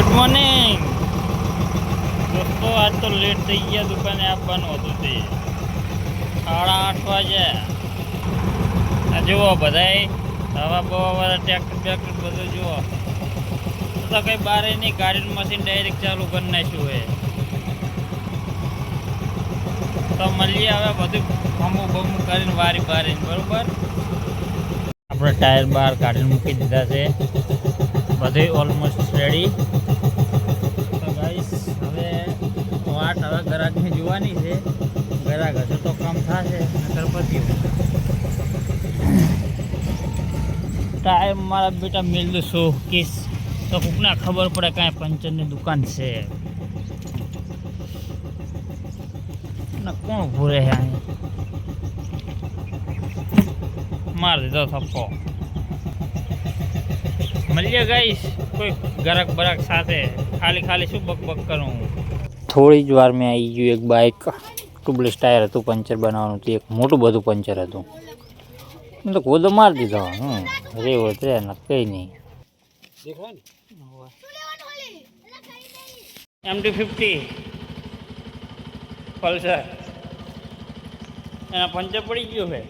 Good morning દોસ્તો, આજ તો લેટ થઈ ગયા, દુકાને આપવાનું હતું તે. સાડા આઠ વાગ્યા જુઓ બધાય, હવા બવા ટ્રેક્ટર બેક્ટર બધું જુઓ. તો કઈ બહાર નહીં, ગાડીનું મશીન ડાયરેક્ટ ચાલુ કરી નાખ્યું હોય. તો મળીએ હવે બધું ફમું બમું કરીને વારી બારીને, બરોબર? આપણે ટાયર બહાર કાઢીને મૂકી દીધા છે. બધું ઓલમોસ્ટ રેડી હવે ગ્રાહકની જોવાની છે. ગ્રાહક હશે તો કામ થશે, નકર ટાઈમ મારા બેટા દો સો કિસ. તો કોકના ખબર પડે કાંઈ પંચરની દુકાન છે. કોણ છે અહીં? માર દીધો થપ્પો. મળીએ ગાઈશ કોઈ ગરક બરક સાથે. ખાલી ખાલી શું બક બક કરું? થોડી જ વાર મેં આવી ગયું એક બાઇક ટ્યુબલેસ ટાયર હતું પંચર બનાવવાનું હતું એક મોટું બધું પંચર હતું. મેં તો કોદો મારી દીધો રેવો રે ને કંઈ નહીં. એમ ટી ફિફ્ટી પલ્સર. એના પંચર પડી ગયો છે.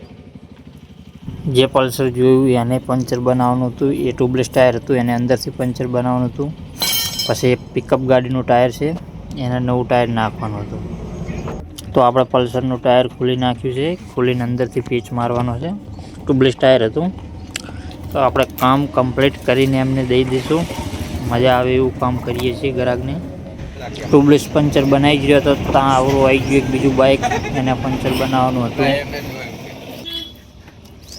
જે પલ્સર જોયું એને પંચર બનાવવાનું હતું એ ટ્યુબલેસ ટાયર હતું એને અંદરથી પંચર બનાવવાનું હતું. પછી એક પિકઅપ ગાડીનું ટાયર છે. એને નવું ટાયર નાખવાનું હતું. તો આપણે પલ્સરનું ટાયર ખોલી નાખ્યું છે. ખોલીને અંદરથી પીચ મારવાનો છે. ટ્યુબલેસ ટાયર હતું. તો આપણે કામ કમ્પ્લીટ કરીને એમને દઈ દઈશું. મજા આવે એવું કામ કરીએ છીએ ગ્રાહકને. ટ્યુબલેસ પંચર બનાવી જ રહ્યો હતો. ત્યાં આવડું આવી ગયું એક બીજું બાઇક એને પંચર બનાવવાનું હતું.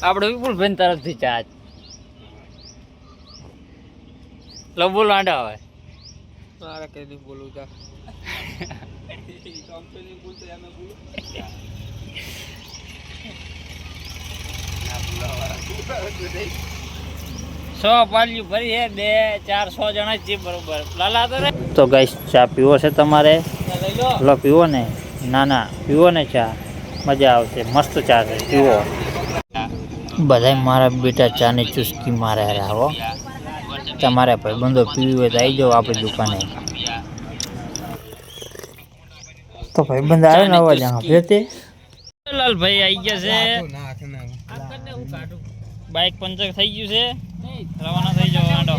આપણે વિપુલ બેન તરફથી ચાર્જ. લો બોલ આંડા હવે મારે કઈ નહીં બોલું તા કંપની બોલતો અમે બોલું સો પાલ્યું ભરી હે બે ચાર સો જણા જ છે બરોબર લાલા તો રે તો ગાઈસ ચા પીવો છે તમારે લઈ લો લો પીવો ને ના ના પીવો ને ચા મજા આવશે મસ્ત ચા છે પીવો બધાય મારા બેટા ચાની ચુસ્કી મારે હારે આવો તમારે ભાઈબંધો પીવી હોય તો આવી જાઓ આપણી દુકાને. તો ભાઈબંધ આવે ને અવાજ સાંભળ્યો તે. લાલભાઈ આવી ગયા છે. બાઇક પંચર થઈ ગયું છે. રવાના થઈ જાવ આડો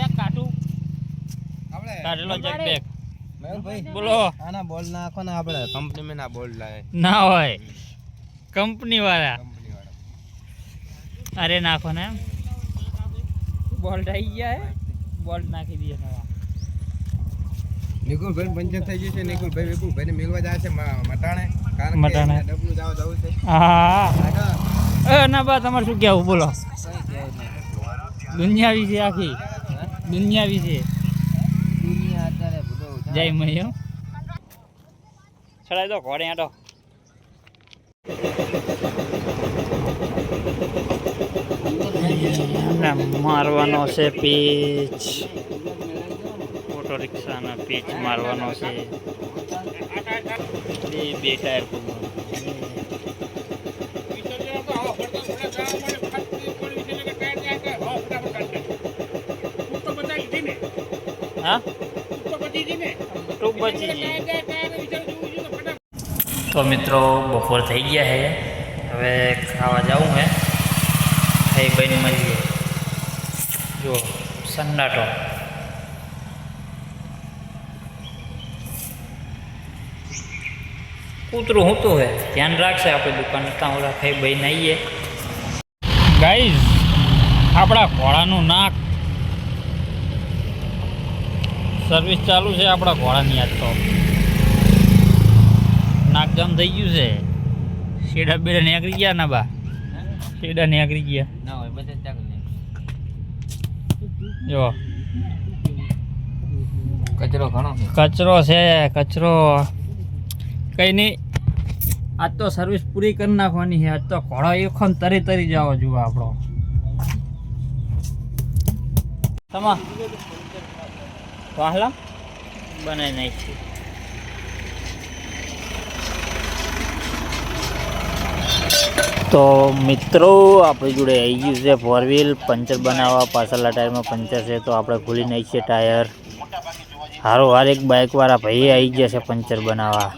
કાઢેલો જેક બેક બોલો. આના બોલ નાખો ને આપણે. કંપની માં ના બોલ લાવે ના હોય. કંપની વાળા અરે નાખો ને એમ. બોલ્ટ આવી ગયા હે. બોલ્ટ નાખી દઈએ નવા નિકુલભાઈ પંચર થઈ ગયું છે. નિકુલભાઈ વિપુલભાઈ ને મેળવા જાય છે મટાણે. કારણ કે મટાણે. ડબલું જાવ જવું છે. હા. એ ના બા તમારે શું કહેવું? બોલો. દુનિયા વિશે આખી? દુનિયા વિશે દુનિયા અત્યારે બધું જય મહી ચડાઈ દો ઘોડે આટો. એમને મારવાનો છે પીચ ઓટો રિક્ષાનો પીચ મારવાનો છે બે બે ટાયર હા ટૂંક બચી ગઈ તો મિત્રો બપોર થઈ ગયા છે. હવે ખાવા જવું હે. ખાઈ બની મળીએ જો સન્નાટો. કૂતરું હું તો હે ધ્યાન રાખશે આપણી દુકાન. ત્યાં ઓલા ખાઈ બહીને આવીએ. ગાઈઝ આપણા ઘોડાનું નાક. સર્વિસ ચાલુ છે આપણા ઘોડાની આજ તો. નાક જામ થઈ ગયું છે. શેડા બેડા નીકળી ગયા ના બા. શેડા નીકળી ગયા. જો. કચરો ઘણો કચરો છે કચરો. કઈ નહીં આજ તો સર્વિસ પૂરી કરી નાખવાની છે. આજ તો ઘોડો એખો તરી તરી જાવ જુઓ આપણો. તમા વાહલા બનાવી નાખી. તો મિત્રો આપણી જોડે આવી ગયું છે ફોર વ્હીલ પંચર બનાવવા પાછળના ટાયરમાં પંચર છે તો આપણે ખોલી નાખીએ ટાયર. હારો હાર એક બાઇકવાળા ભાઈ આવી ગયા છે પંચર બનાવવા.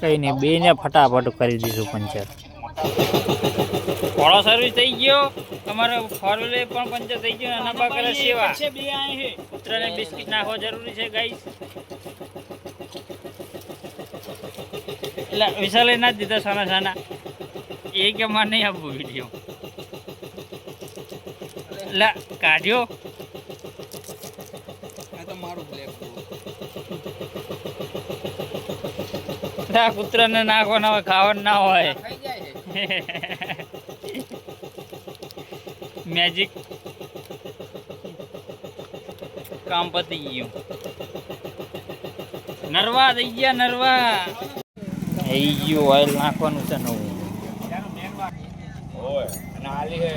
કંઈ નહીં બેને ફટાફટ કરી દીધું પંચર. ફોળો સર્વિસ થઈ ગયો. તમારે ફોર વ્હીલર પણ પંચર થઈ ગયો અને નબા કરે સેવા. કૂતરાને બિસ્કિટ નાખવા જરૂરી છે ગાઈસ એટલે વિશાલે ના જ દીધા સાના સાના. એ કે મારે નહીં આપવું વીડિયો લા કાઢ્યો. ના કૂતરાને નાખવાના હોય ખાવાનું ના હોય. મેજિક કામ પતી ગયું. નરવા થઈ ગયા નરવા. થઈ ગયું ઓઇલ નાખવાનું છે નવું. ઓય અને આલી હે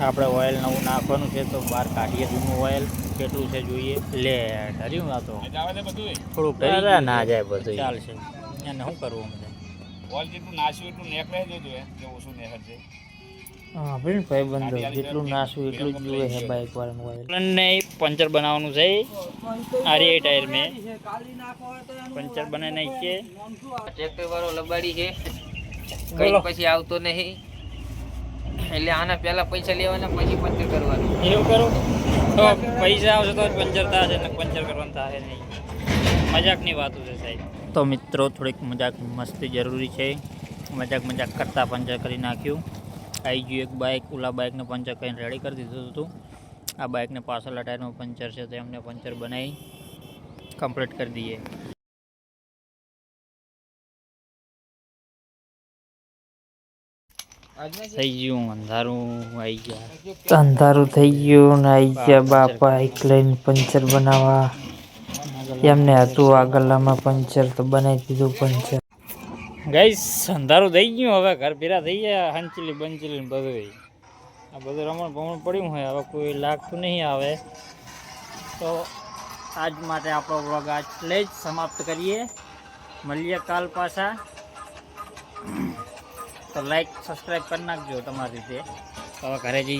આપણે ઓઇલ નવું નાખવાનું છે તો બહાર કાઢીએ જૂનું ઓઇલ. કેટલું છે જોઈએ. લે ઢર્યું ના તો. જાવે તે બધું થોડુંક ના જાય બધું ચાલશે. એને શું કરવું અમને ઓલ જેટલું નાસ્યું એટલું નેકળે જ હતું કે ઓછું નેકળ હા ભાઈ ભાઈ બંધો જેટલું નાસું એટલું જ જોઈએ છે બાઇક વાળાનું ઓઇલ ને પંચર બનાવવાનું છે આરી ટાયર મેં. પંચર બનાવી છે ટ્રેક્ટર વાળો લબાડી છે. કઈ પછી આવતો નહીં. એટલે આના પહેલા પૈસા લેવાના પછી પંચર કરવાનું. એવું કરો? તો પૈસા આવશે તો પંચર થશે ને પંચર કરવાનું થશે નહીં. મજાકની વાતો છે સાહેબ. તો મિત્રો થોડીક મજાક મસ્તી જરૂરી છે. મજાક મજાક કરતાં પંચર કરી નાખ્યું. આવી એક બાઇક ઓલા બાઇકને પંચર કરીને રેડી કરી દીધું હતું. આ બાઇકને પાછળના ટાયરનું પંચર છે તો એમને પંચર બનાવી કમ્પ્લીટ કરી દઈએ. થઈ ગયું, અંધારું આવી ગયા. અંધારું થઈ ગયું ને આવી ગયા બાપા, એક લઈને પંચર બનાવવા. એમને હતું આગળલામાં પંચર તો બનાવી દીધું પંચર. ગાઈસ, અંધારું થઈ ગયું હવે, ઘર ભેરા થઈ ગયા, હંચલી બંચલી ને બધું આ બધું રમણ ભમણ પડ્યું હોય, હવે કોઈ લાગતું નહીં આવે. તો આજ માટે આપણો વ્લોગ આટલે જ સમાપ્ત કરીએ. મળીએ કાલ પાછા. તો લાઈક સબસ્ક્રાઈબ કરી નાખજો તમારી રીતે. હવે ઘરે જઈએ